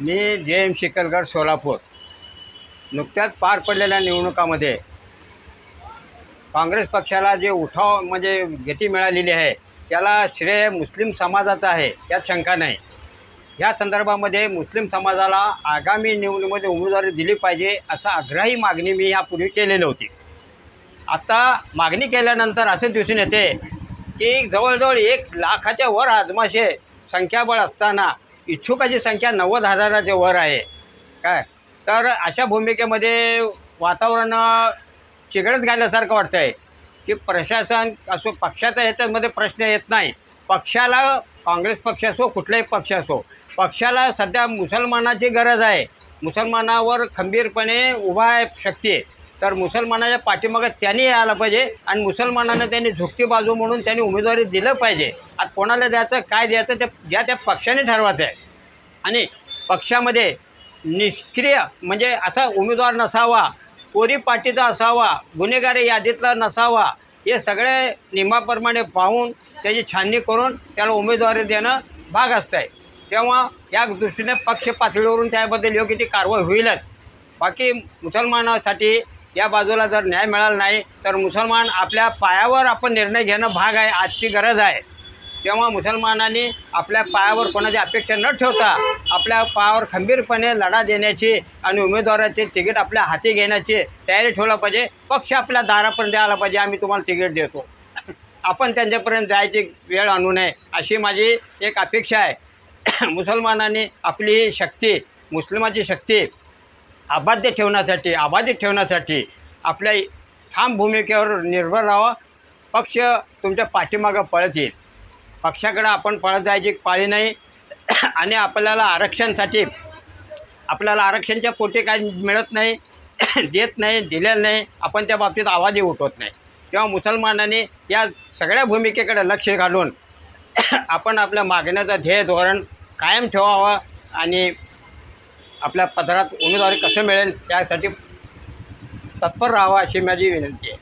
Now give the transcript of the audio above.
मी जे एम शिकलगड सोलापूर. नुकत्याच पार पडलेल्या निवडणुकामध्ये काँग्रेस पक्षाला जे उठाव म्हणजे गती मिळालेली आहे त्याला श्रेय मुस्लिम समाजाचं आहे यात शंका नाही. या संदर्भामध्ये मुस्लिम समाजाला आगामी निवडणुकीमध्ये उमेदवारी दिली पाहिजे असा आग्रही मागणी मी यापूर्वी केलेली होती. आता मागणी केल्यानंतर असे दिसून येते की जवळजवळ एक लाखाच्या वर आदमाशे संख्याबळ असताना इच्छुकाची संख्या नव्वद हजाराच्या वर आहे. काय? तर अशा भूमिकेमध्ये वातावरण चिघळत घालण्यासारखं वाटतं आहे की प्रशासन असो पक्षाचा ह्याच्यामध्ये प्रश्न येत नाही. पक्षाला काँग्रेस पक्ष असो कुठलाही पक्ष असो पक्षाला सध्या मुसलमानाची गरज आहे. मुसलमानावर खंबीरपणे उभा आहे शक्ती तर मुसलमानाच्या पाठीमागं त्यांनी यायला पाहिजे आणि मुसलमानांना त्यांनी झुकती बाजू म्हणून त्यांनी उमेदवारी दिलं पाहिजे. आता कोणाला द्यायचं काय द्यायचं ते ज्या त्या पक्षाने ठरवायचं आहे. आणि पक्षामध्ये निष्क्रिय म्हणजे असा उमेदवार नसावा कोरी पाटीचा असावा गुन्हेगारी यादीतला नसावा हे सगळे नियमाप्रमाणे पाहून त्याची छाननी करून त्याला उमेदवारी देणं भाग असतं आहे. तेव्हा या दृष्टीने पक्ष पातळीवरून त्याबद्दल योग्य ती कारवाई होईलच. बाकी मुसलमानासाठी या बाजूला जर न्याय मिळाला नाही तर मुसलमान आपल्या पायावर आपण निर्णय घेणं भाग आहे आजची गरज आहे. तेव्हा मुसलमानांनी आपल्या पायावर कोणाची अपेक्षा न ठेवता आपल्या पायावर खंबीरपणे लढा देण्याची आणि उमेदवाराचे तिकीट आपल्या हाती घेण्याची तयारी ठेवला पाहिजे. पक्ष आपल्या दारापर्यंत आला पाहिजे आम्ही तुम्हाला तिकीट देतो. आपण त्यांच्यापर्यंत जायची वेळ आणू नये अशी माझी एक अपेक्षा आहे. मुसलमानांनी आपली शक्ती मुस्लिमाची शक्ती अबाध्य ठेवण्यासाठी अबाधित ठेवण्यासाठी आपल्या ठाम भूमिकेवर निर्भर राहावं. पक्ष तुमच्या पाठीमागं पळत येईल. पक्षाकडं आपण पळत जायची पाळी नाही. आणि आपल्याला आरक्षणसाठी आपल्याला आरक्षणच्या पोटी काय मिळत नाही देत नाही दिलेलं नाही. आपण त्या बाबतीत आवाजही उठवत नाही. तेव्हा मुसलमानांनी या सगळ्या भूमिकेकडे लक्ष घालून आपण आपल्या मागण्याचं ध्येय धोरण कायम ठेवावं आणि आपल्या पदरात उमेदवारी कसं मिळेल त्यासाठी तत्पर राहावं अशी माझी विनंती आहे.